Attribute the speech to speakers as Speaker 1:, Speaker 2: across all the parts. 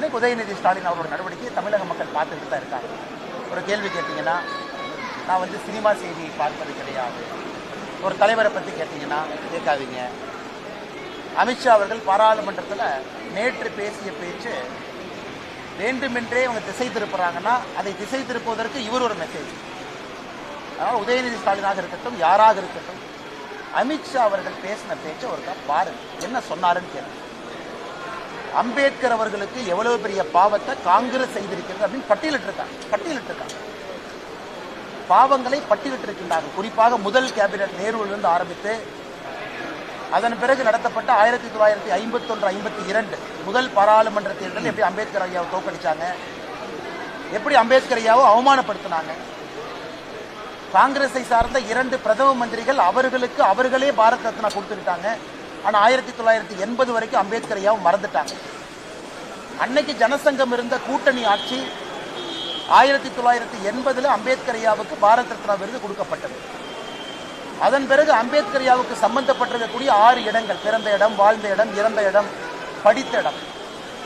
Speaker 1: இன்னைக்கு உதயநிதி ஸ்டாலின் அவரோட நடவடிக்கையை தமிழக மக்கள் பார்த்துக்கிட்டு தான் இருக்காங்க. ஒரு கேள்வி கேட்டிங்கன்னா நான் வந்து சினிமா செய்தியை பார்ப்பது கிடையாது. ஒரு தலைவரை பற்றி கேட்டிங்கன்னா கேட்காதீங்க. அமித்ஷா அவர்கள் பாராளுமன்றத்தில் நேற்று பேசிய பேச்சு வேண்டுமென்றே அவங்க திசை திருப்புறாங்கன்னா அதை திசை திருப்புவதற்கு இவர் ஒரு மெசேஜ் அதனால் உதயநிதி ஸ்டாலினாக இருக்கட்டும் யாராக இருக்கட்டும் அமித்ஷா அவர்கள் பேசின பேச்சை ஒருக்கா பாருங்க. என்ன சொன்னாருன்னு கேளுங்க. அம்பேத்கர் அவர்களுக்கு எவ்வளவு பெரிய பாவத்தை காங்கிரஸ் செய்திருக்கிறது அப்படின்னு பட்டியலிட்டிருக்காங்க. பட்டியலிட்டிருக்காங்க. பாவங்களை பட்டியலிட்டிருக்கின்றார்கள் குறிப்பாக முதல் கேபினட் நேருவிலிருந்து ஆரம்பித்து அதன் பிறகு நடத்தப்பட்ட ஆயிரத்தி தொள்ளாயிரத்தி ஐம்பத்தி ஒன்று ஐம்பத்தி இரண்டு முதல் பாராளுமன்ற தேர்தலில் எப்படி அம்பேத்கர் ஐயாவை தோக்கடிச்சாங்க எப்படி அம்பேத்கர் ஐயாவை அவமானப்படுத்தினாங்க? காங்கிரஸை சார்ந்த இரண்டு பிரதம மந்திரிகள் அவர்களுக்கு அவர்களே பாரத் ரத்னா கொடுத்துக்கிட்டாங்க. ஆனால் ஆயிரத்தி தொள்ளாயிரத்தி எண்பது வரைக்கும் அம்பேத்கரையாவும் மறந்துட்டாங்க. அன்னைக்கு ஜனசங்கம் இருந்த கூட்டணி ஆட்சி ஆயிரத்தி தொள்ளாயிரத்தி எண்பதுல அம்பேத்கர் ஐயாவுக்கு பாரத் ரத்னா விருது கொடுக்கப்பட்டது. அதன் பிறகு அம்பேத்கரையாவுக்கு சம்பந்தப்பட்டிருக்கக்கூடிய ஆறு இடங்கள் பிறந்த இடம் வாழ்ந்த இடம் இறந்த இடம் படித்த இடம்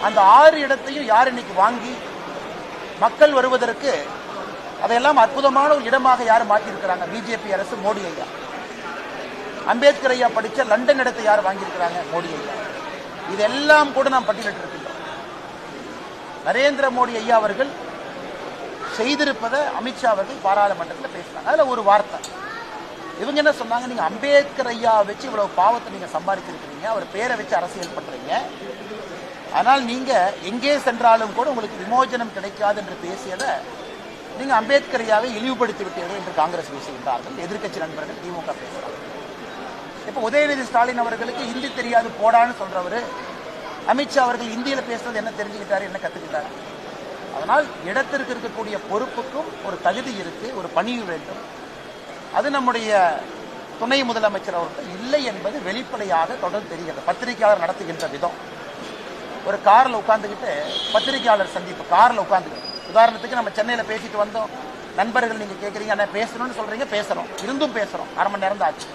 Speaker 1: அந்த ஆறு இடத்தையும் யார் இன்னைக்கு வாங்கி மக்கள் வருவதற்கு அதையெல்லாம் அற்புதமான ஒரு இடமாக யார் மாற்றியிருக்கிறாங்க? பிஜேபி அரசு மோடி ஐயா. அம்பேத்கர் ஐயா படிச்ச லண்டன் இடத்தை யார் வாங்கியிருக்கிறாங்க? மோடி ஐயா. இதெல்லாம் கூட நாம் பட்டியலிட்டிருக்கின்றோம். நரேந்திர மோடி ஐயா அவர்கள் செய்திருப்பதை அமித்ஷா அவர்கள் பாராளுமன்றத்தில் பேசினாங்க. அதுல ஒரு வார்த்தை. இவங்க என்ன சொன்னாங்க? நீங்க அம்பேத்கர் ஐயா வச்சு இவ்வளவு பாவத்தை நீங்க சம்பாதிச்சிருக்கிறீங்க. அவர் பேரை வச்சு அரசியல் பண்றீங்க. ஆனால் நீங்க எங்கே சென்றாலும் கூட உங்களுக்கு விமோச்சனம் கிடைக்காது என்று பேசியதை நீங்க அம்பேத்கர் ஐயாவை இழிவுபடுத்தி விட்டீர்கள் என்று காங்கிரஸ் பேசுகின்றார்கள். எதிர்க்கட்சி நண்பர்கள் திமுக பேசுகிறார்கள். இப்போ உதயநிதி ஸ்டாலின் அவர்களுக்கு ஹிந்தி தெரியாது போடான்னு சொல்றவர். அமித்ஷா அவர்கள் இந்தியில் பேசுறது என்ன தெரிஞ்சுக்கிட்டாரு என்ன கத்துக்கிட்டாரு? அதனால் இடத்திற்கு இருக்கக்கூடிய பொறுப்புக்கும் ஒரு தகுதி இருக்கு ஒரு பணிவு வேண்டும். அது நம்முடைய துணை முதலமைச்சர் அவர்கள் இல்லை என்பது வெளிப்படையாக தொடர்ந்து தெரிகிறது. பத்திரிகையாளர் நடத்துகின்ற விதம். ஒரு காரில் உட்காந்துக்கிட்டு பத்திரிகையாளர் சந்திப்பு காரில் உட்காந்துக்கிட்டு உதாரணத்துக்கு நம்ம சென்னையில் பேசிட்டு வந்தோம். நண்பர்கள் நீங்க கேட்குறீங்க ஆனால் பேசணும்னு சொல்றீங்க பேசுறோம் இருந்தும் பேசுறோம் அரை மணி நேரம் தான் ஆச்சு.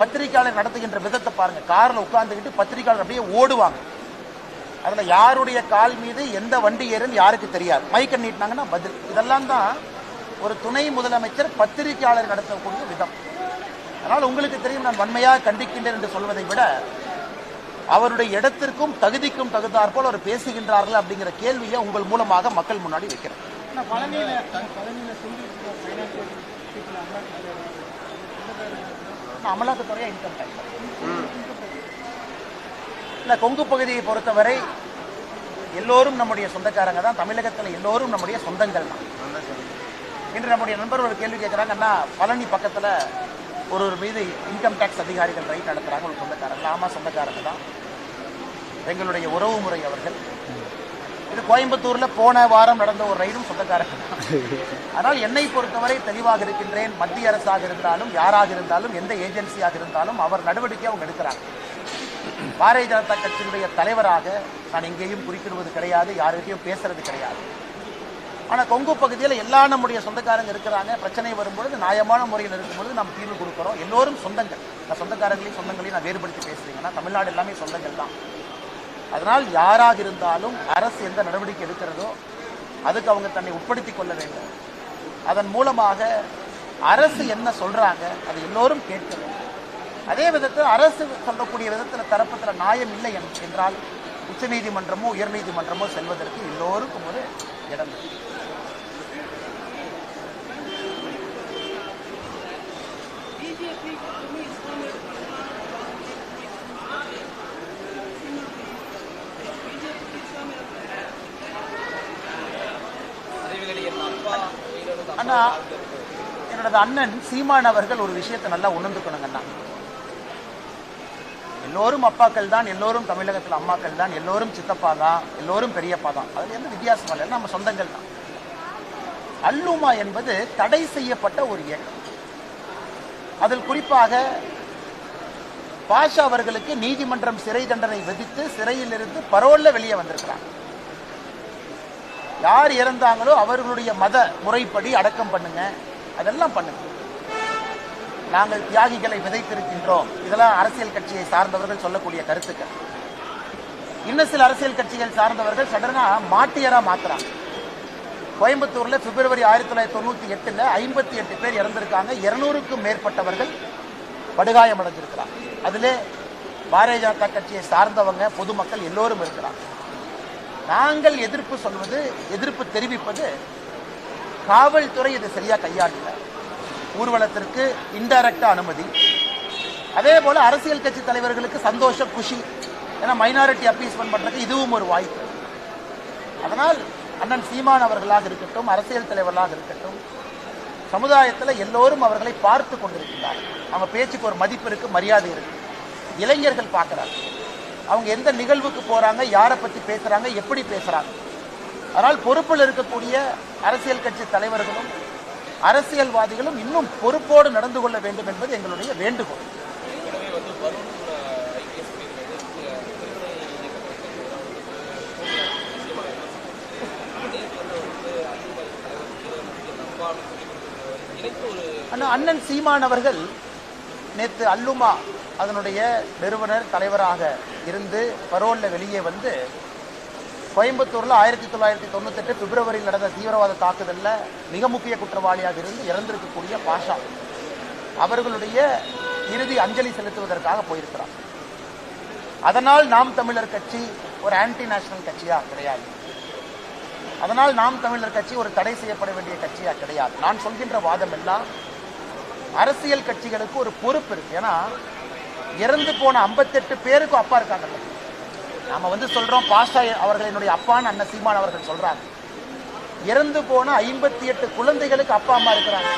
Speaker 1: பத்திரிகையாளர் நடத்துகின்ற விதத்தை பாருங்க. கார்ல உட்கார்ந்துக்கிட்டு பத்திரிகையாளர் அப்படியே ஓடுவாங்க. அதுல யாருடைய கால் மீது எந்த வண்டி ஏறுன்னு யாருக்கு தெரியாது. மைக் நீட்டினாங்கன்னா பதில். இதெல்லாம் தான் ஒரு துணை முதலமைச்சர் பத்திரிகையாளர் நடத்தக்கூடிய விதம். அதனால் உங்களுக்கு தெரியும் நான் வன்மையாக கண்டிக்கின்றேன் என்று சொல்வதை விட அவருடைய இடத்திற்கும் தகுதிக்கும் தகுந்தாற்போல் அவர் பேசுகின்றார்கள் அப்படிங்கிற கேள்வியை உங்கள் மூலமாக மக்கள் முன்னாடி வைக்கிறேன்.
Speaker 2: சிங்கிள்
Speaker 1: அமலாக்கத்துறையா இன்கம் டேக்ஸ் இல்லை கொங்கு பகுதியை பொறுத்தவரை எல்லோரும் நம்முடைய சொந்தக்காரங்க தான். தமிழகத்தில் எல்லோரும் நம்முடைய சொந்தங்கள் தான். இன்று நம்முடைய நண்பர் ஒரு கேள்வி கேட்குறாங்கன்னா பழனி பக்கத்தில் ஒருவர் மீது இன்கம் டேக்ஸ் அதிகாரிகள் ரைட் நடத்துகிறாங்க ஒரு சொந்தக்காரங்க. ஆமாம் சொந்தக்காரங்க தான். எங்களுடைய உறவு முறை அவர்கள் இது கோயம்புத்தூர்ல போன வாரம் நடந்த ஒரு ரைடும் சொந்தக்காரங்க ஆனால் என்னை பொறுத்தவரை தெளிவாக இருக்கின்றேன். மத்திய அரசாக இருந்தாலும் யாராக இருந்தாலும் எந்த ஏஜென்சியாக இருந்தாலும் அவர் நடவடிக்கை அவங்க எடுக்கிறாங்க. பாரதிய ஜனதா கட்சியினுடைய தலைவராக நான் எங்கேயும் குறிப்பிடுவது கிடையாது யாருக்கிட்டையும் பேசுறது கிடையாது. ஆனா கொங்கு பகுதியில் எல்லா நம்முடைய சொந்தக்காரங்க இருக்கிறாங்க. பிரச்சனை வரும்பொழுது நியாயமான முறையில் இருக்கும்பொழுது நம்ம தீர்வு கொடுக்குறோம். எல்லோரும் சொந்தங்கள். நான் சொந்தக்காரங்களையும் சொந்தங்களையும் நான் வேறுபடுத்தி பேசுறீங்கன்னா தமிழ்நாடு எல்லாமே சொந்தங்கள் தான். அதனால் யாராக இருந்தாலும் அரசு எந்த நடவடிக்கை எடுக்கிறதோ அதுக்கு அவங்க தன்னை உட்படுத்திக் கொள்ள வேண்டும் அதன் மூலமாக அரசு என்ன சொல்றாங்க அது எல்லோரும் கேட்க வேண்டும் அதே விதத்தில் அரசு சொல்லக்கூடிய விதத்தில் தரப்பத்தில் நியாயம் இல்லை என்றால் உச்சநீதிமன்றமோ உயர்நீதிமன்றமோ செல்வதற்கு எல்லோருக்கும் ஒரு இடம் இருக்கு. அண்ணா என்னோட அண்ணன் சீமான் அவர்கள் ஒரு விஷயத்தை நல்லா உணர்ந்துக்கணுங்கண்ணா எல்லோரும் அப்பாக்கள் தான் எல்லோரும் தமிழகத்தில் அம்மாக்கள் தான் எல்லோரும் சித்தப்பா தான் எல்லோரும் பெரியப்பா தான். அதுல எந்த வித்தியாசம் இல்லை நம்ம சொந்தங்கள் தான். அல்லுமா என்பது தடை செய்யப்பட்ட ஒரு இயக்கம். அதில் குறிப்பாக பாஷா அவர்களுக்கு நீதிமன்றம் சிறை தண்டனை விதித்து சிறையிலிருந்து பரோல்ல வெளியே வந்திருக்கிறாங்க. யார் இறந்தாங்களோ அவர்களுடைய மத முறைப்படி அடக்கம் பண்ணுங்க. அதெல்லாம் பண்ணுங்க. நாங்கள் தியாகிகளை விதைத்திருக்கின்றோம். இதெல்லாம் அரசியல் கட்சியை சார்ந்தவர்கள் சொல்லக்கூடிய கருத்துக்கள். இன்னும் சில அரசியல் கட்சிகள் சார்ந்தவர்கள் சடனா மாட்டியரா மாத்துறாங்க. கோயம்புத்தூர்ல பிப்ரவரி ஆயிரத்தி தொள்ளாயிரத்தி தொண்ணூத்தி எட்டுல ஐம்பத்தி எட்டு பேர் இறந்திருக்காங்க. இருநூறுக்கும் மேற்பட்டவர்கள் படுகாயம் அடைஞ்சிருக்கிறாங்க அதிலே பாரதிய ஜனதா கட்சியை சார்ந்தவங்க பொதுமக்கள் எல்லோரும் இருக்கிறாங்க. நாங்கள் எதிர்ப்பு சொல்வது எதிர்ப்பு தெரிவிப்பது காவல்துறை இதை சரியாக கையாளல. ஊர்வலத்திற்கு இன்டைரக்டா அனுமதி. அதே போல அரசியல் கட்சி தலைவர்களுக்கு சந்தோஷம் குஷி. ஏன்னா மைனாரிட்டி அப்பீஸ்மெண்ட் பண்றதுக்கு இதுவும் ஒரு வாய்ப்பு. அதனால் அண்ணன் சீமான் அவர்களாக இருக்கட்டும் அரசியல் தலைவர்களாக இருக்கட்டும் சமுதாயத்தில் எல்லோரும் அவர்களை பார்த்து கொண்டிருக்கிறார்கள் அவங்க பேச்சுக்கு ஒரு மதிப்பு இருக்கு மரியாதை இருக்கு. இளைஞர்கள் பார்க்கிறார்கள். அவங்க எந்த நிகழ்வுக்கு போறாங்க யாரை பத்தி பேசுறாங்க எப்படி பேசுறாங்க. அதனால் பொறுப்பில் இருக்கக்கூடிய அரசியல் கட்சி தலைவர்களும் அரசியல்வாதிகளும் இன்னும் பொறுப்போடு நடந்து கொள்ள வேண்டும் என்பது எங்களுடைய வேண்டுகோள். அண்ணன் சீமான் அவர்கள் நேற்று அல்லுமா அதனுடைய நிறுவனர் தலைவராக இருந்து பரோல்ல வெளியே வந்து கோயம்புத்தூர்ல ஆயிரத்தி தொள்ளாயிரத்தி தொண்ணூத்தெட்டு பிப்ரவரியில் நடந்த தீவிரவாத தாக்குதல்ல மிக முக்கிய குற்றவாளியாக இருந்து இறந்திருக்கக்கூடிய பாஷா. அவர்களுடைய இறுதி அஞ்சலி செலுத்துவதற்காக போயிருக்கிறார். அதனால் நாம் தமிழர் கட்சி ஒரு ஆன்டி நேஷனல் கட்சியா கிடையாது. அதனால் நாம் தமிழர் கட்சி ஒரு தடை செய்யப்பட வேண்டிய கட்சியா கிடையாது. நான் சொல்கின்ற வாதம் எல்லாம் அரசியல் கட்சிகளுக்கு ஒரு பொறுப்பு இருக்கு. ஏன்னா இறந்து போன 58 பேருக்கும் அப்பா இருக்காங்க. நாம வந்து சொல்றோம் பாஷா அவர்கள் என்னுடைய அப்பான்னு அண்ணன் சீமான் அவர்கள் சொல்றாங்க. இறந்து போன ஐம்பத்தி எட்டு குழந்தைகளுக்கு அப்பா அம்மா இருக்கிறாங்க.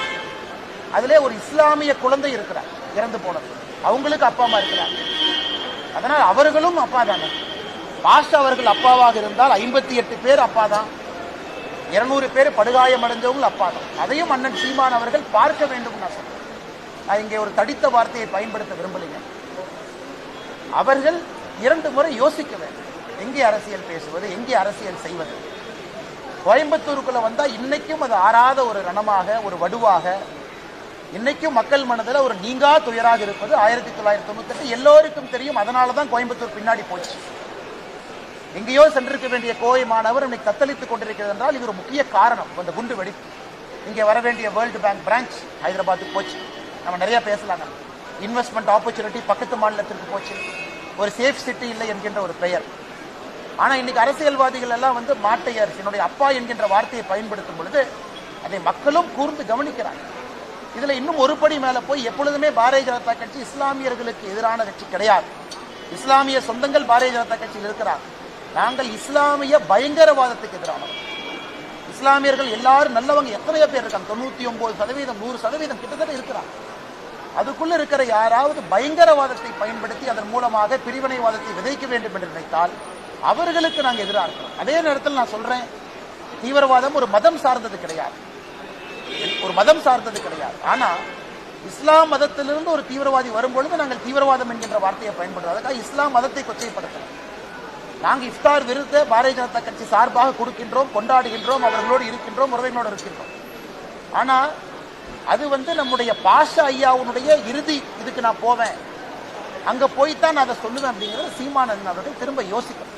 Speaker 1: அதுல ஒரு இஸ்லாமிய குழந்தை இருக்கிறார் இறந்து போனது. அவங்களுக்கு அப்பா அம்மா இருக்கிறாங்க அதனால் அவர்களும் அப்பா தானே. பாஷா அவர்கள் அப்பாவாக இருந்தால் ஐம்பத்தி எட்டு பேர் அப்பா தான். இருநூறு பேர் படுகாயம் அடைஞ்சவங்க அப்பா தான். அதையும் அண்ணன் சீமான் அவர்கள் பார்க்க வேண்டும் நான் சொல்றேன். நான் இங்கே ஒரு தடித்த வார்த்தையை பயன்படுத்த விரும்பலைங்க. அவர்கள் இரண்டு முறை யோசிக்க வேண்டும் எங்கே அரசியல் பேசுவது எங்கே அரசியல் செய்வது. கோயம்புத்தூருக்குள்ள வந்தால் இன்னைக்கும் அது ஆறாத ஒரு ரணமாக ஒரு வடுவாக இன்னைக்கும் மக்கள் மனதில் ஒரு நீங்கா துயராக இருப்பது ஆயிரத்தி தொள்ளாயிரத்தி தொண்ணூத்தெட்டு. எல்லோருக்கும் தெரியும் அதனால தான் கோயம்புத்தூர் பின்னாடி போச்சு. எங்கேயோ சென்றிருக்க வேண்டிய கோவை மாணவர் இன்னைக்கு தத்தளித்துக் கொண்டிருக்கிறது என்றால் இது ஒரு முக்கிய காரணம். அந்த குண்டு வெடிப்பு. இங்கே வர வேண்டிய வேர்ல்டு பேங்க் பிரான்ச் ஹைதராபாத்துக்கு போச்சு. நம்ம நிறைய பேசலாங்க. இன்வெஸ்ட்மெண்ட் ஆப்பர்ச்சுனிட்டி பக்கத்து மாநிலத்திற்கு போச்சு. ஒரு சேஃப் சிட்டி இல்லை என்கின்ற ஒரு பெயர். ஆனா இன்னைக்கு அரசியல்வாதிகள் எல்லாம் வந்து மாட்டையர் என்னுடைய அப்பா என்கின்ற வார்த்தையை பயன்படுத்தும் பொழுது அதை மக்களும் கூர்ந்து கவனிக்கிறாங்க. இதுல இன்னும் ஒரு படி மேல போய் எப்பொழுதுமே பாரதிய ஜனதா கட்சி இஸ்லாமியர்களுக்கு எதிரான கட்சி கிடையாது. இஸ்லாமிய சொந்தங்கள் பாரதிய ஜனதா கட்சியில் இருக்கிறார் நாங்கள் இஸ்லாமிய பயங்கரவாதத்துக்கு எதிரானோம் இஸ்லாமியர்கள் எல்லாரும் நல்லவங்க. எத்தனையோ பேர் இருக்காங்க. தொண்ணூத்தி ஒம்பது சதவீதம் நூறு சதவீதம் கிட்டத்தட்ட இருக்கிறாங்க. அதுக்குள்ள இருக்கிற யாராவது பயங்கரவாதத்தை பயன்படுத்தி அதன் மூலமாக பிரிவினைவாதத்தை விதைக்க வேண்டும் என்று நினைத்தால் அவர்களுக்கு நாங்கள் எதிராக இருக்கிறோம். அதே நேரத்தில் நான் சொல்றேன் தீவிரவாதம் ஒரு மதம் சார்ந்தது கிடையாது. ஒரு மதம் சார்ந்தது கிடையாது. ஆனா இஸ்லாம் மதத்திலிருந்து ஒரு தீவிரவாதி வரும்பொழுது நாங்கள் தீவிரவாதம் என்கின்ற வார்த்தையை பயன்படுத்துறோம் இஸ்லாம் மதத்தை கொச்சைப்படுத்தலாம் நாங்கள் இஃப்தார் விருதை பாரதிய ஜனதா கட்சி சார்பாக கொடுக்கின்றோம் கொண்டாடுகின்றோம் அவர்களோடு இருக்கின்றோம் உறவைகளோடு இருக்கின்றோம். ஆனால் அது வந்து நம்முடைய பாஷா ஐயாவுடைய இறுதி இதுக்கு நான் போவேன். அங்க போய்த்தான் நான் அதை சொல்லுவேன் அப்படிங்கறத சீமானந்தன் அவர்கள் திரும்ப யோசிக்கணும்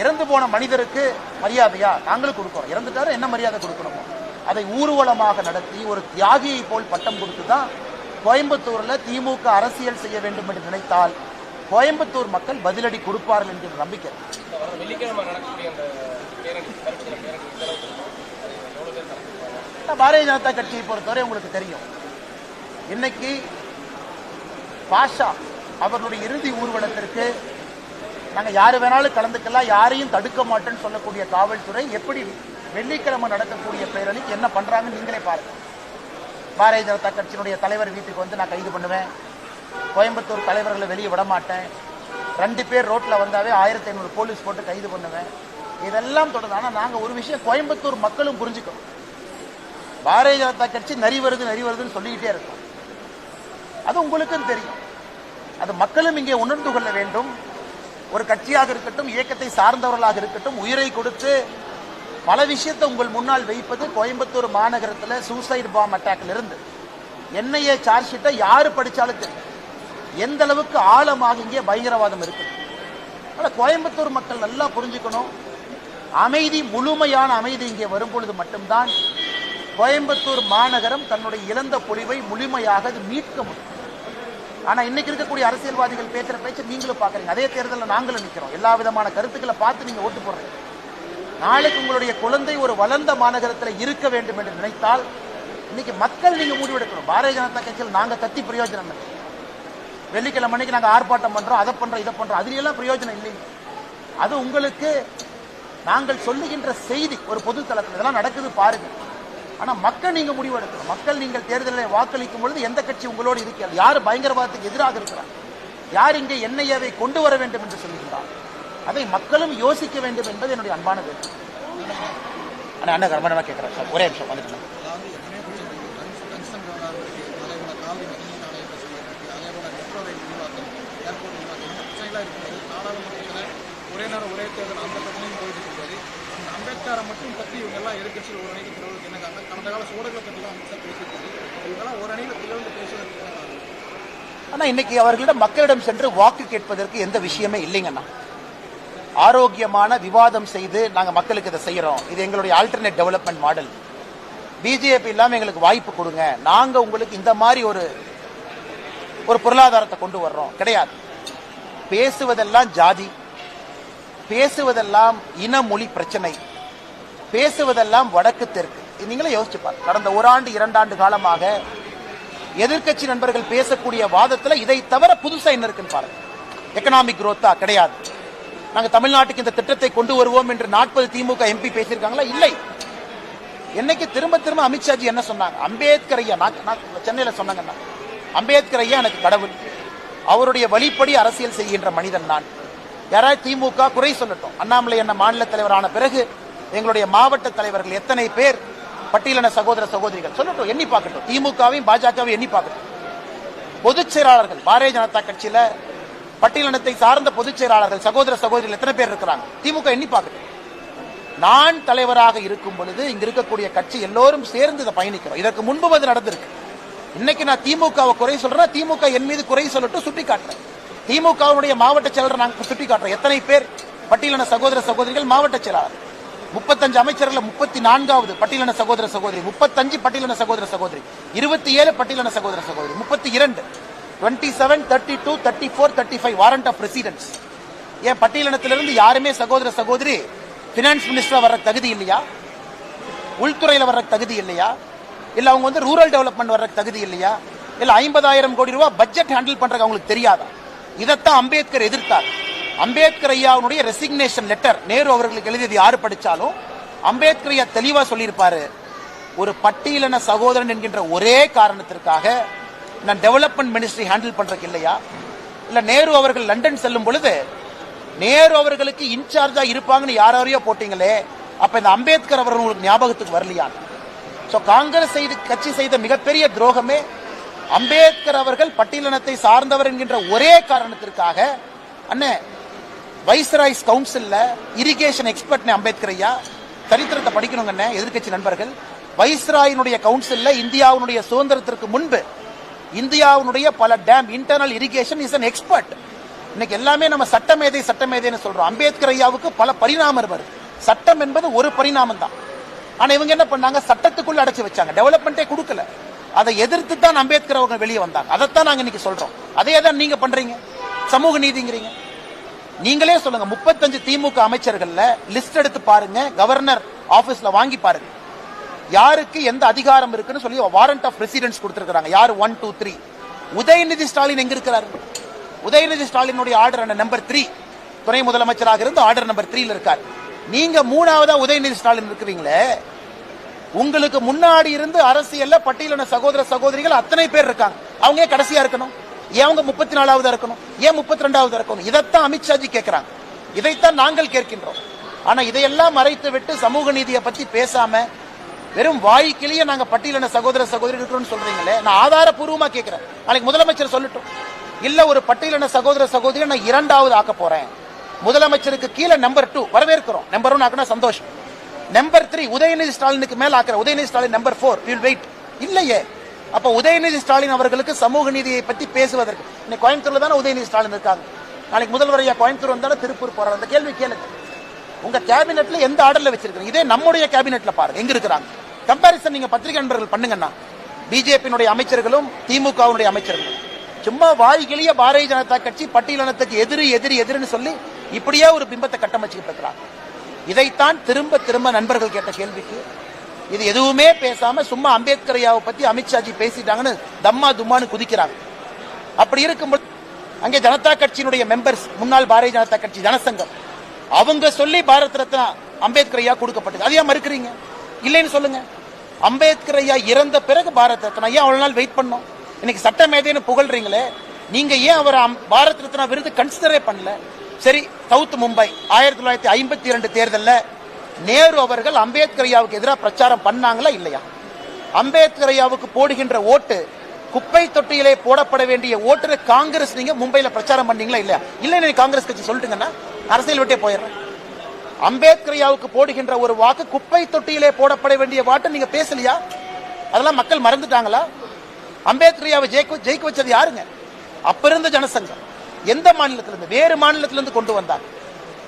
Speaker 1: இறந்து போன மனிதருக்கு மரியாதையா? நாங்களும் கொடுக்கிறோம் இறந்துட்டாரு என்ன மரியாதை கொடுக்கணுமோ? அதை ஊர்வலமாக நடத்தி ஒரு தியாகியை போல் பட்டம் கொடுத்து தான் கோயம்புத்தூர்ல திமுக அரசியல் செய்ய வேண்டும் என்று நினைத்தால் கோயம்புத்தூர் மக்கள் பதிலடி கொடுப்பார்கள் என்கிற நம்பிக்கை. பாரதிய ஜனதா கட்சியை பொறுத்தவரை உங்களுக்கு தெரியும். இன்னைக்கு பாஷா அவர்களுடைய இறுதி ஊர்வலத்திற்கு நாங்க யாரு வேணாலும் கலந்துக்கலாம் யாரையும் தடுக்க மாட்டேன்னு சொல்லக்கூடிய காவல்துறை எப்படி வெள்ளிக்கிழமை நடக்கக்கூடிய பேரணிக்கு என்ன பண்றாங்கன்னு நீங்களே பாருங்க. பாரதிய ஜனதா கட்சியினுடைய தலைவர் வீட்டுக்கு வந்து நான் கைது பண்ணுவேன். கோயம்புத்தூர் தலைவர்களை வெளியே விட மாட்டேன். ரெண்டு பேர் ரோட்ல வந்தாவே ஆயிரத்தி ஐநூறு போலீஸ் போட்டு கைது பண்ணுவேன். இதெல்லாம் தொடர்ந்து ஆனா நாங்க ஒரு விஷயம் கோயம்புத்தூர் மக்களும் புரிஞ்சுக்கணும். பாரதிய ஜனதா கட்சி நரி வருது நரி வருதுன்னு சொல்லிக்கிட்டே இருக்கும். அது உங்களுக்கும் தெரியும். அது மக்களும் இங்கே உணர்ந்து கொள்ள வேண்டும். ஒரு கட்சியாக இருக்கட்டும் இயக்கத்தை சார்ந்தவர்களாக இருக்கட்டும் உயிரை கொடுத்து பல விஷயத்தை உங்கள் முன்னால் வைப்பது கோயம்புத்தூர் மாநகரத்தில் சூசைட் பாம் அட்டாக்ல இருந்து. என்ஐஏ சார்ஜ் ஷீட்டை யாரு படிச்சாலும் தெரியும். எந்த அளவுக்கு ஆழமாக இங்கே பயங்கரவாதம் இருக்கு ஆனால் கோயம்புத்தூர் மக்கள் நல்லா புரிஞ்சுக்கணும். அமைதி முழுமையான அமைதி இங்கே வரும்பொழுது மட்டும்தான் கோயம்புத்தூர் மாநகரம் தன்னுடைய இழந்த பொழிவை முழுமையாக அது மீட்க முடியும். ஆனா இன்னைக்கு இருக்கக்கூடிய அரசியல்வாதிகள் பேசுற பேச்சு நீங்களும் பாக்குறீங்க அதே தேர்தலில் நாங்களும் நிற்கிறோம் எல்லா விதமான கருத்துக்களை பார்த்து நீங்க ஓட்டு போடுறீங்க. நாளைக்கு உங்களுடைய குழந்தை ஒரு வளர்ந்த மாநகரத்தில் இருக்க வேண்டும் என்று நினைத்தால் இன்னைக்கு மக்கள் நீங்க முடிவெடுக்கணும். பாரதிய ஜனதா கட்சியில் நாங்க கத்தி பிரயோஜனம் இல்லை. வெள்ளிக்கிழமை அன்னைக்கு நாங்க ஆர்ப்பாட்டம் பண்றோம் அதை பண்றோம் இதை பண்றோம். அதுலையெல்லாம் பிரயோஜனம் இல்லைங்க அது உங்களுக்கு நாங்கள் சொல்லுகின்ற செய்தி ஒரு பொது தளத்தில் இதெல்லாம் நடக்குது பாருங்க. ஆனா மக்கள் நீங்க முடிவெடுக்கணும் மக்கள் நீங்கள் தேர்தலில் வாக்களிக்கும் பொழுது எந்த கட்சி உங்களோடு இருக்கிறது யார் பயங்கரவாதத்துக்கு எதிராக இருக்கிறார்? யார் இங்கே என்ஐஏவை கொண்டு வர வேண்டும் என்று சொல்லுகிறார் அதை மக்களும் யோசிக்க வேண்டும் என்பது என்னுடைய அன்பான வேட்பு அண்ணா அண்ணா கர்மணமா கேட்கிறேன் சார் ஒரே நிமிஷம் வந்துட்டு
Speaker 2: ஒரே நேரம் ஒரே தேர்தல் அந்த பிரச்சனையும் போயிட்டு இருக்கிறது. அம்பேத்கரை மட்டும் பற்றி இவங்க எல்லாம் எதிர்கட்சியில் ஒரு அணிக்கு கடந்த கால இவங்கெல்லாம் ஒரு அணியில் பேசுவதற்கு
Speaker 1: இன்னைக்கு அவர்களிடம் மக்களிடம் சென்று வாக்கு கேட்பதற்கு எந்த விஷயமே இல்லைங்கண்ணா. ஆரோக்கியமான விவாதம் செய்து நாங்க மக்களுக்கு இதை செய்யறோம். இது எங்களுடைய ஆல்டர்னேட் டெவலப்மெண்ட் மாடல் பிஜேபி இல்லாம எங்களுக்கு வாய்ப்பு கொடுங்க. நாங்க உங்களுக்கு இந்த மாதிரி ஒரு ஒரு பொருளாதாரத்தை கொண்டு வர்றோம். கிடையாது. பேசுவதெல்லாம் ஜாதி. பேசுவதெல்லாம் இன மொழி பிரச்சனை. பேசுவதெல்லாம் வடக்கு தெற்கு. நீங்களே யோசிச்சுப்பார். கடந்த ஓராண்டு இரண்டாண்டு காலமாக எதிர்க்கட்சி நண்பர்கள் பேசக்கூடிய வாதத்தில் இதை தவிர புதுசா என்ன இருக்குன்னு பாருங்க. எக்கனாமிக் குரோத்தா கிடையாது. நாங்கள் தமிழ்நாட்டுக்கு இந்த திட்டத்தை கொண்டு வருவோம் என்று நாற்பது திமுக எம்பி பேசியிருக்காங்களா? இல்லை. என்னைக்கு திரும்ப திரும்ப அமித்ஷாஜி என்ன சொன்னாங்க? அம்பேத்கர் ஐயா நான் சென்னையில் சென்னையில அம்பேத்கர் ஐயா எனக்கு கடவுள். அவருடைய வழிப்படி அரசியல் செய்கின்ற மனிதன் நான். யாராவது திமுக குறை சொல்லட்டும். அண்ணாமலை என்ன மாநில தலைவரான பிறகு எங்களுடைய மாவட்ட தலைவர்கள் எத்தனை பேர் பட்டியலின சகோதர சகோதரிகள். சொல்லட்டும் எண்ணி பார்க்கட்டும். திமுகவையும் பாஜகவையும் எண்ணி பார்க்கட்டும். பொதுச் செயலாளர்கள் பாரதிய ஜனதா கட்சியில பட்டியலினத்தை சார்ந்த பொதுச் செயலாளர்கள் சகோதர சகோதரிகள் எத்தனை பேர் இருக்கிறாங்க? திமுக எண்ணி பார்க்கட்டும். நான் தலைவராக இருக்கும் பொழுது இங்க இருக்கக்கூடிய கட்சி எல்லோரும் சேர்ந்து இதை பயணிக்கிறோம். இதற்கு முன்பு அது நடந்திருக்கு. இன்னைக்கு நான் திமுகவை குறை சொல்றேன் திமுக என் மீது குறை சொல்லட்டும் சுட்டி காட்டுறேன் திமுகவுடைய மாவட்ட செயலர் நாங்கள் சுட்டி காட்டுறோம் எத்தனை பேர்? பட்டியலின சகோதர சகோதரிகள் மாவட்ட செயலாளர் முப்பத்தஞ்சு அமைச்சர்கள் முப்பத்தி நான்காவது பட்டியலின சகோதர சகோதரி முப்பத்தஞ்சு பட்டியலின சகோதர சகோதரி இருபத்தி ஏழு பட்டியலின சகோதர சகோதரி முப்பத்தி இரண்டு twenty seven thirty two thirty four thirty five warrant of presidents ஏன் பட்டியலினத்திலிருந்து யாருமே சகோதர சகோதரி பினான்ஸ் மினிஸ்டரா வர்ற தகுதி இல்லையா? உள்துறையில் வர்ற தகுதி இல்லையா? இல்லை அவங்க வந்து ரூரல் டெவலப்மெண்ட் வர்ற தகுதி இல்லையா? இல்லை ஐம்பதாயிரம் கோடி ரூபா பட்ஜெட் ஹேண்டில் பண்ணுறது அவங்களுக்கு தெரியாதா? இதைத்தான் அம்பேத்கர் எதிர்த்தார். அம்பேத்கர் ஐயாவுடைய ரெசிக்னேஷன் லெட்டர் நேரு அவர்களுக்கு எழுதியது யாரு படித்தாலும் அம்பேத்கர் ஐயா தெளிவாக சொல்லியிருப்பாரு ஒரு பட்டியலின சகோதரன் என்கின்ற ஒரே காரணத்திற்காக நான் டெவலப்மெண்ட் மினிஸ்ட்ரி ஹேண்டில் பண்றதுக்கு இல்லையா? இல்ல நேரு அவர்கள் லண்டன் செல்லும் பொழுது நேரு அவர்களுக்கு இன்சார்ஜா இருப்பாங்கன்னு யாரையோ போட்டீங்களே அப்ப இந்த அம்பேத்கர் அவர்கள் உங்களுக்கு ஞாபகத்துக்கு வரலையா? சோ காங்கிரஸ் செய்து கட்சி செய்த மிகப்பெரிய துரோகமே அம்பேத்கர் அவர்கள் பட்டியலினத்தை சார்ந்தவர் என்கின்ற ஒரே காரணத்திற்காக அண்ணே வைஸ்ராய்ஸ் கவுன்சில்ல இரிகேஷன் எக்ஸ்பர்ட் அம்பேத்கர் ஐயா சரித்திரத்தை படிக்கணுங்க எதிர்கட்சி எதிர்க்கட்சி நண்பர்கள். வைஸ்ராயினுடைய கவுன்சில்ல இந்தியாவுடைய சுதந்திரத்திற்கு முன்பு இந்தியாவுடைய பல dam internal irrigation is an expert இன்னைக்கு எல்லாமே நம்ம சட்டமேதை சட்டமேதைன்னு சொல்றோம். அம்பேத்கர் ஐயாவுக்கு பல பரிணாமம் வருது. சட்டம் என்பது ஒரு பரிணாமம் தான். ஆனா இவங்க என்ன பண்ணாங்க? சட்டத்துக்குள்ள அடைச்சு வச்சாங்க. டெவலப்மெண்ட்டே கொடுக்கல. அதை எதிர்த்து தான் அம்பேத்கர் அவங்க வெளியே வந்தாங்க. அதைத்தான் நாங்க இன்னைக்கு சொல்றோம். அதே தான் நீங்க பண்றீங்க. சமூக நீதிங்கிறீங்க. நீங்களே சொல்லுங்க முப்பத்தஞ்சு திமுக அமைச்சர்கள்ல லிஸ்ட் எடுத்து பாருங்க கவர்னர் ஆபீஸ்ல வாங்கி பாருங்க. யாருக்கு எந்த அதிகாரம் இருக்குன்னு சொல்லி வாரண்ட் ஆஃப் ரெசிடென்ஸ் கொடுத்திருக்காங்க யார்? One two three Udhayanidhi Stalin எங்க இருக்கிறாரு? உதயநிதி ஸ்டாலினுடைய ஆர்டர் நம்பர் த்ரீ துணை முதலமைச்சராக இருந்து ஆர்டர் நம்பர் த்ரீல இருக்கார். நீங்க மூணாவதா உதயநிதி ஸ்டாலின் இருக்கிறீங்களே உங்களுக்கு முன்னாடி இருந்து அரசியல்ல பட்டியலின சகோதர சகோதரிகள் அத்தனை பேர் இருக்காங்க. அவங்க கடைசியா இருக்கணும். ஏன் அவங்க முப்பத்தி நாலாவது இருக்கணும்? ஏன் முப்பத்தி ரெண்டாவது இருக்கணும்? இதைத்தான் அமித்ஷாஜி கேட்கிறாங்க இதைத்தான் நாங்கள் கேட்கின்றோம். ஆனா இதையெல்லாம் மறைத்து விட்டு சமூக நீதியை பத்தி பேசாம வெறும் வாய்க்கிலேயே நாங்க பட்டியலின சகோதர சகோதரி இருக்கிறோம்னு சொல்றீங்களே நான் ஆதாரபூர்வமா கேட்கிறேன் நாளைக்கு முதலமைச்சர் சொல்லட்டும். இல்ல ஒரு பட்டியலின சகோதர சகோதரி நான் இரண்டாவது ஆக்க போறேன். முதலமைச்சருக்கு கீழே நம்பர் டூ வரவேற்கிறோம். நம்பர் ஒன் ஆக்கினா சந்தோஷம். நம்பர் த்ரீ உதயநிதி ஸ்டாலினுக்கு மேல ஆக்கிற Udhayanidhi Stalin number four will wait இல்லையே. அப்ப உதயநிதி ஸ்டாலின் அவர்களுக்கு சமூக நீதியை பத்தி பேசுவதற்கு. இன்னைக்கு கோயம்புத்தூர்ல தானே உதயநிதி ஸ்டாலின் இருக்காங்க. நாளைக்கு முதல்வர் ஐயா கோயம்புத்தூர் வந்தாலும் திருப்பூர் போறாரு. அந்த கேள்வி கேளுங்க. உங்க கேபினெட்ல எந்த ஆர்டர்ல வச்சிருக்கீங்க இதே நம்முடைய கேபினெட்ல பாருங்க. எங்க இருக்கிறாங்க? கம்பாரிசன் நீங்க பத்திரிகை நண்பர்கள் பண்ணுங்கன்னா பிஜேபியினுடைய அமைச்சர்களும் திமுகவினுடைய அமைச்சர்களும் சும்மா வாய்கிளிய பாரதிய ஜனதா கட்சி பட்டியலினத்துக்கு எதிரி எதிரி எதிரின்னு சொல்லி இப்படியே ஒரு பிம்பத்தை கட்டமைச்சுக்கிட்டு இருக்கிறாங்க. இதைத்தான் திரும்ப திரும்ப நண்பர்கள் கேட்ட கேள்விக்கு இது எதுவுமே பேசாம சும்மா அம்பேத்கர் ஐயாவை பத்தி அமித்ஷாஜி பேசிட்டாங்கன்னு தம்மா தும்மான்னு குதிக்கிறாங்க. அப்படி இருக்கும்போது அங்கே ஜனதா கட்சியினுடைய மெம்பர்ஸ் முன்னாள் பாரதிய ஜனதா கட்சி ஜனசங்கம் அவங்க சொல்லி பாரத் ரத்னா அம்பேத்கர் ஐயா கொடுக்கப்பட்டது. அது ஏன் மறுக்கிறீங்க? இல்லைன்னு சொல்லுங்க. அம்பேத்கர் ஐயா இறந்த பிறகு பாரத் ரத்னா ஐயா அவ்வளவு நாள் வெயிட் பண்ணோம்? இன்னைக்கு சட்ட மேதைன்னு புகழ்றீங்களே நீங்க ஏன் அவர் அம்- பாரத் ரத்னா விருது கன்சிடரே பண்ணல? சரி சவுத் மும்பை ஆயிரத்தி தொள்ளாயிரத்தி ஐம்பத்தி இரண்டு தேர்தலில் நேரு அவர்கள் அம்பேத்கர் ஐயாவுக்கு எதிராக பிரச்சாரம் பண்ணாங்களா இல்லையா? அம்பேத்கர் ஐயாவுக்கு போடுகின்ற ஓட்டு குப்பை தொட்டியிலே போடப்பட வேண்டிய ஓட்டு காங்கிரஸ் நீங்க மும்பையில் பிரச்சாரம் பண்ணீங்களா இல்லையா? இல்ல நீ காங்கிரஸ் கட்சி சொல்லிட்டுங்கன்னா அரசியல் விட்டே போயிடுறேன். அம்பேத்கர் ஐயாவுக்கு போடுகின்ற ஒரு வாக்கு குப்பை தொட்டியிலே போடப்பட வேண்டிய வாட்டு நீங்க பேசலையா? அதெல்லாம் மக்கள் மறந்துட்டாங்களா? அம்பேத்கர் ஐயாவை ஜெயிக்க ஜெயிக்க வச்சது யாருங்க? அப்ப இருந்த ஜனசங்கம். எந்த மாநிலத்திலிருந்து? வேறு மாநிலத்திலிருந்து கொண்டு வந்தாங்க.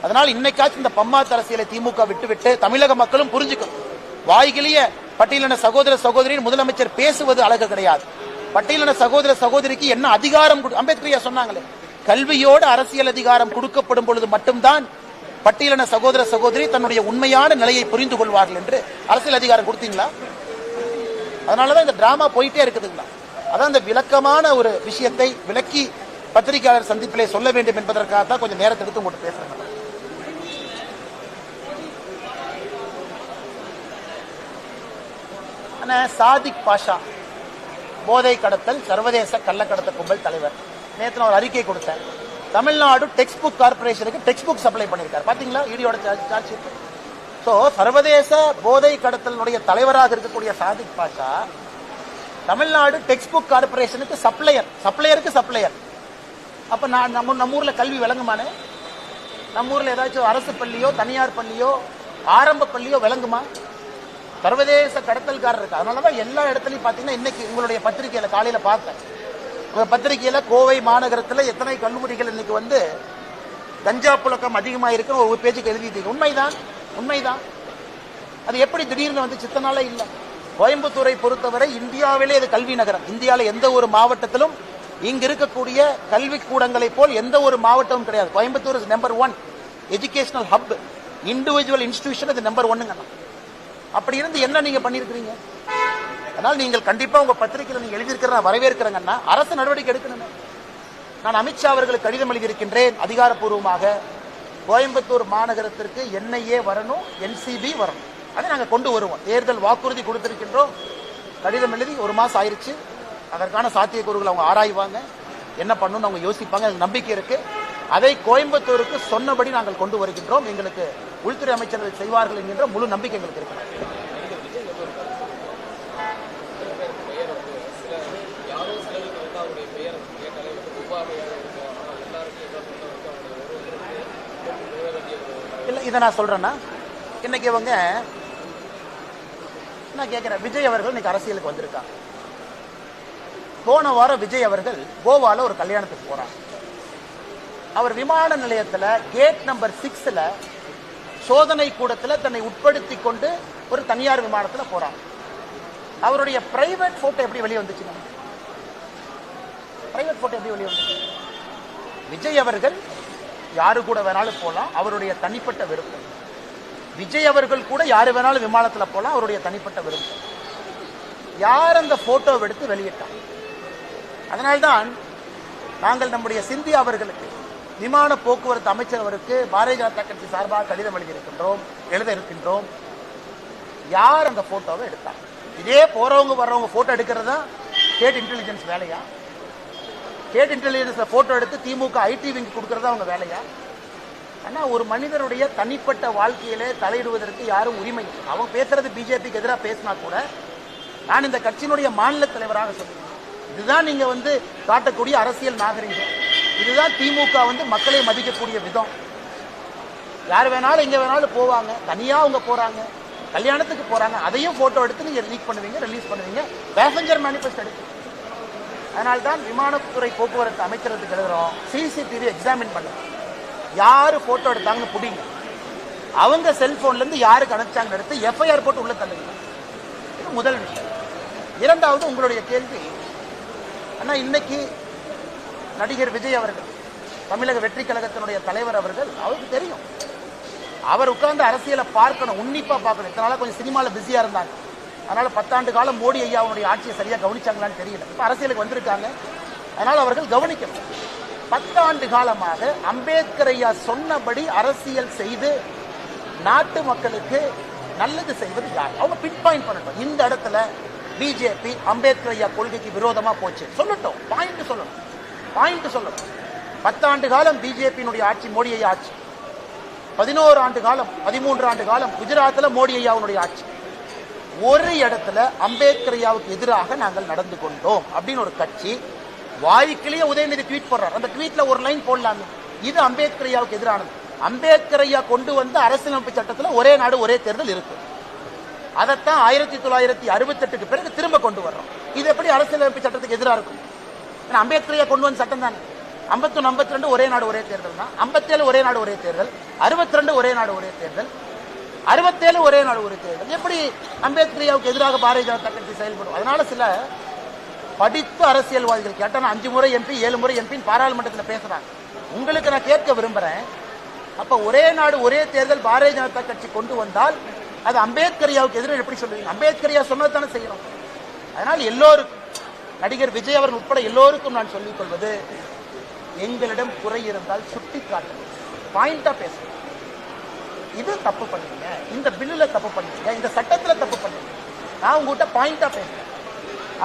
Speaker 1: அதனால் இன்னைக்காச்சும் இந்த பம்மாத்து அரசியலை திமுக விட்டுவிட்டு தமிழக மக்களும் புரிஞ்சுக்கும் வாய்கிலேயே பட்டியலின சகோதர சகோதரின் முதலமைச்சர் பேசுவது அழகு கிடையாது. பட்டியலின சகோதர சகோதரிக்கு என்ன அதிகாரம் கொடு- அம்பேத்கர் சொன்னாங்களே கல்வியோடு அரசியல் அதிகாரம் கொடுக்கப்படும் பொழுது மட்டும்தான் பட்டியலின சகோதர சகோதரி தன்னுடைய உண்மையான நிலையை புரிந்து கொள்வார்கள் என்று அரசியல் அதிகாரம் கொடுத்தீங்களா? அதனாலதான் இந்த டிராமா போயிட்டே இருக்குதுங்களா? அதான் இந்த விளக்கமான ஒரு விஷயத்தை விளக்கி பத்திரிகையாளர் சந்திப்பிலே சொல்ல வேண்டும் என்பதற்காக தான் கொஞ்சம் நேரத்தை எடுத்து உங்கள்கிட்ட பேசுறேன். அண்ணா சாதிக் பாஷா போதை கடத்தல் சர்வதேச கள்ளக்கடத்த கும்பல் தலைவர். நேற்று நான் ஒரு அறிக்கை கொடுத்தேன். தமிழ்நாடு டெக்ஸ்ட் புக் கார்பரேஷனுக்கு டெக்ஸ்ட் புக் சப்ளை பண்ணியிருக்காரு பார்த்தீங்களா ஈடியோட சார்ஜ் சார்ஜ் ஸோ சர்வதேச போதை கடத்தலுடைய தலைவராக இருக்கக்கூடிய சாதிக் பாஷா தமிழ்நாடு டெக்ஸ்ட் புக் கார்பரேஷனுக்கு சப்ளையர் சப்ளையருக்கு சப்ளையர் அப்போ நான் நம்ம நம்ம ஊரில் கல்வி விளங்குமானே? நம்ம ஊரில் ஏதாச்சும் அரசு பள்ளியோ தனியார் பள்ளியோ ஆரம்ப பள்ளியோ விளங்குமா? சர்வதேச கடத்தல்காரர் இருக்கு அதனாலதான் எல்லா இடத்துலயும் பார்த்தீங்கன்னா இன்னைக்கு உங்களுடைய பத்திரிகையில காலையில பார்த்தேன். உங்க பத்திரிகையில கோவை மாநகரத்துல எத்தனை கல்லூரிகள் இன்னைக்கு வந்து கஞ்சா புழக்கம் அதிகமாக இருக்குன்னு ஒரு பேஜுக்கு எழுதிட்டீங்க. உண்மைதான் உண்மைதான். அது எப்படி திடீர்னு வந்து சித்தனால இல்ல. கோயம்புத்தூரை பொறுத்தவரை இந்தியாவிலே இது கல்வி நகரம். இந்தியாவில எந்த ஒரு மாவட்டத்திலும் இங்க இருக்கக்கூடிய கல்வி கூடங்களை போல் எந்த ஒரு மாவட்டமும் கிடையாது. Coimbatore is number one educational hub individual institution இது நம்பர் ஒன்னுங்க அப்படி இருந்து என்ன நீங்க பண்ணிருக்கிறீங்க? அதனால் நீங்கள் கண்டிப்பா உங்க பத்திரிகையில நீங்க எழுதியிருக்கிற வரவேற்கிறேங்கன்னா அரசு நடவடிக்கை எடுக்கணுமே. நான் அமித்ஷா அவர்களுக்கு கடிதம் எழுதியிருக்கின்றேன். அதிகாரப்பூர்வமாக கோயம்புத்தூர் மாநகரத்திற்கு என்ஐஏ வரணும் என்சிபி வரணும். அதை நாங்கள் கொண்டு வருவோம். தேர்தல் வாக்குறுதி கொடுத்திருக்கின்றோம். கடிதம் எழுதி ஒரு மாதம் ஆயிடுச்சு அதற்கான சாத்தியக்கூறுகளை அவங்க ஆராய்வாங்க. என்ன பண்ணணும்னு அவங்க யோசிப்பாங்க. எனக்கு நம்பிக்கை இருக்கு. அதை கோயம்புத்தூருக்கு சொன்னபடி நாங்கள் கொண்டு வருகின்றோம். எங்களுக்கு உள்துறை அமைச்சர்கள் செய்வார்கள் என்கின்ற முழு நம்பிக்கை எங்களுக்கு இருக்கிறது இதை நான் சொல்றேன்னா இன்னைக்கு இவங்க நான் கேட்கிறேன் விஜய் அவர்கள் இன்னைக்கு அரசியலுக்கு வந்திருக்காங்க போன வாரம் விஜய் அவர்கள் கோவால ஒரு கல்யாணத்துக்கு போறாங்க அவர் விமான நிலையத்துல கேட் நம்பர் சிக்ஸ்ல சோதனை கூடத்தில் தன்னை உட்படுத்தி கொண்டு ஒரு தனியார் விமானத்தில் போறாங்க அவருடைய பிரைவேட் போட்டோ எப்படி வெளியே வந்துச்சுங்க பிரைவேட் போட்டோ எப்படி வெளியே வந்துச்சு? விஜய் அவர்கள் யாரு கூட வேணாலும் போகலாம் அவருடைய தனிப்பட்ட விருப்பம். விஜய் அவர்கள் கூட யாரு வேணாலும் விமானத்தில் போகலாம் அவருடைய தனிப்பட்ட விருப்பம். யார் அந்த போட்டோவை எடுத்து வெளியிட்டார் அதனால்தான் நாங்கள் நம்முடைய சிந்தியா அவர்களுக்கு விமான போக்குவரத்து அமைச்சர் அவருக்கு பாரதிய ஜனதா கட்சி சார்பாக கடிதம் எழுதியிருக்கின்றோம் எழுத இருக்கின்றோம் யார் அந்த போட்டோவை எடுத்தார்? இதே போறவங்க வர்றவங்க போட்டோ எடுக்கிறது? தான் ஸ்டேட் இன்டெலிஜென்ஸ் வேலையா? ஸ்டேட் இன்டெலிஜென்ஸ்ல போட்டோ எடுத்து திமுக ஐடி விங்க் கொடுக்கறதா அவங்க வேலையா? ஆனா ஒரு மனிதனுடைய தனிப்பட்ட வாழ்க்கையிலே தலையிடுவதற்கு யாரும் உரிமை அவங்க பேசுறது பிஜேபிக்கு எதிராக பேசினா கூட நான் இந்த கட்சியினுடைய மாநில தலைவராக சொல்லுவேன். இதுதான் நீங்க வந்து காட்டக்கூடிய அரசியல் நாகரிகம். இதுதான் திமுக வந்து மக்களை மதிக்கக்கூடிய விதம். யார் வேணாலும் எங்க வேணாலும் போவாங்க. தனியா அவங்க போறாங்க. கல்யாணத்துக்கு போறாங்க. அதையும் போட்டோ எடுத்து நீங்க லீக் பண்ணுவீங்க ரிலீஸ் பண்ணுவீங்க. பேசஞ்சர் மேனிஃபெஸ்ட் எடுத்து. அதனால தான் விமானத்துறை போக்குவரத்து அமைச்சரத்துக்கு எழுதுறோம். சிசிடிவி எக்ஸாமின் பண்ணுங்க யார் போட்டோ எடுத்தாங்கன்னு பிடிங்க. அவங்க செல்ஃபோன்லேருந்து யாருக்கு அனுப்பிச்சாங்கன்னு எடுத்து எஃப்ஐஆர் போட்டு உள்ள தள்ளுங்க. இது முதல் விஷயம். இரண்டாவது உங்களுடைய கேள்வி. ஆனால் இன்னைக்கு நடிகர் விஜய் அவர்கள் தமிழக வெற்றி கழகத்தினுடைய தலைவர் அவர்கள் அவருக்கு தெரியும். அவர் உட்கார்ந்து அரசியலை பார்க்கணும் உன்னிப்பா பார்க்கணும். இத்தனால கொஞ்சம் சினிமாவில் பிஸியா இருந்தாங்க. அதனால பத்தாண்டு காலம் மோடி ஐயாவுடைய ஆட்சியை சரியா கவனிச்சாங்களான்னு தெரியல. இப்ப அரசியலுக்கு வந்திருக்காங்க. அதனால அவர்கள் கவனிக்கணும். பத்தாண்டு காலமாக அம்பேத்கர் ஐயா சொன்னபடி அரசியல் செய்து நாட்டு மக்களுக்கு நல்லது செய்வது யார்? அவங்க பின் பாயிண்ட் பண்ணட்டும். இந்த இடத்துல பிஜேபி அம்பேத்கர் ஐயா கொள்கைக்கு விரோதமா போச்சு. சொல்லட்டும். பாயிண்ட் சொல்லணும். பாயிண்ட் சொல்லணும் பத்தாண்டு காலம் பிஜேபியினுடைய ஆட்சி மோடி ஐயா ஆட்சி. பதினோரு ஆண்டு காலம் பதிமூன்று ஆண்டு காலம் குஜராத்தில் மோடி ஐயாவுடைய ஆட்சி. ஒரு இடத்துல அம்பேத்கர் ஐயாவுக்கு எதிராக நாங்கள் நடந்து கொண்டோம் அப்படின்னு ஒரு கட்சி வாய்க்கிலேயே உதயநிதி ட்வீட் போடுறார். அந்த ட்வீட்ல ஒரு லைன் போடலாமே. இது அம்பேத்கர் ஐயாவுக்கு எதிரானது. அம்பேத்கர் ஐயா கொண்டு வந்த அரசியலமைப்பு சட்டத்தில் ஒரே நாடு ஒரே தேர்தல் இருக்கு. அதைத்தான் ஆயிரத்தி தொள்ளாயிரத்தி அறுபத்தெட்டுக்கு பிறகு திரும்ப கொண்டு வர்றோம். இது எப்படி அரசியலமைப்பு சட்டத்துக்கு எதிராக இருக்கும்? ஏன்னா அம்பேத்கரையே கொண்டு வந்த சட்டம் தானே? ஐம்பத்தொன்று ஐம்பத்தி ரெண்டு ஒரே நாடு ஒரே தேர்தல் தான். ஐம்பத்தேழு ஒரே நாடு ஒரே தேர்தல். அறுபத்தி ரெண்டு ஒரே நாடு ஒரே தேர்தல். அறுபத்தேழு ஒரே நாடு ஒரே தேர்தல். எப்படி அம்பேத்கரியாவுக்கு எதிராக பாரதிய ஜனதா கட்சி செயல்படும்? அதனால சில படித்த அரசியல்வாதிகள் கேட்டால் அஞ்சு முறை எம்பி ஏழு முறை எம்பின்னு பாராளுமன்றத்தில் பேசுறாங்க. உங்களுக்கு நான் கேட்க விரும்புறேன். அப்ப ஒரே நாடு ஒரே தேர்தல் பாரதிய ஜனதா கட்சி கொண்டு வந்தால் அது அம்பேத்கரியாவுக்கு எதிராக எப்படி சொல்லுவீங்க? அம்பேத்கரியா சொன்னதானே சொன்னது தானே செய்யணும். அதனால் எல்லோருக்கும் நடிகர் விஜய் அவர்கள் உட்பட எல்லோருக்கும் நான் சொல்லிக் கொள்வது எங்களிடம் குறை இருந்தால் சுட்டி காட்டு பாயிண்டா பேசுங்க. இது தப்பு பண்ணீங்க இந்த பில்லுல தப்பு பண்ணீங்க இந்த சட்டத்துல தப்பு பண்ணீங்க நான் உங்ககிட்ட பாயிண்டா பேசுறேன்.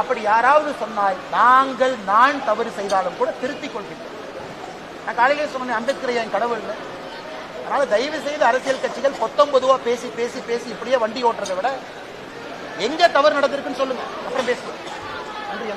Speaker 1: அப்படி யாராவது சொன்னால் நாங்கள் நான் தவறு செய்தாலும் கூட திருத்திக் கொள்கின்றோம் நான் காலையிலே சொன்னேன் அம்பேத்கர் என் கடவுள் இல்லை. அதனால தயவு செய்து அரசியல் கட்சிகள் பொத்தொன்பதுவா பேசி பேசி பேசி இப்படியே வண்டி ஓட்டுறதை விட எங்க தவறு நடந்திருக்குன்னு சொல்லுங்க. அப்புறம் பேசுவோம். நன்றி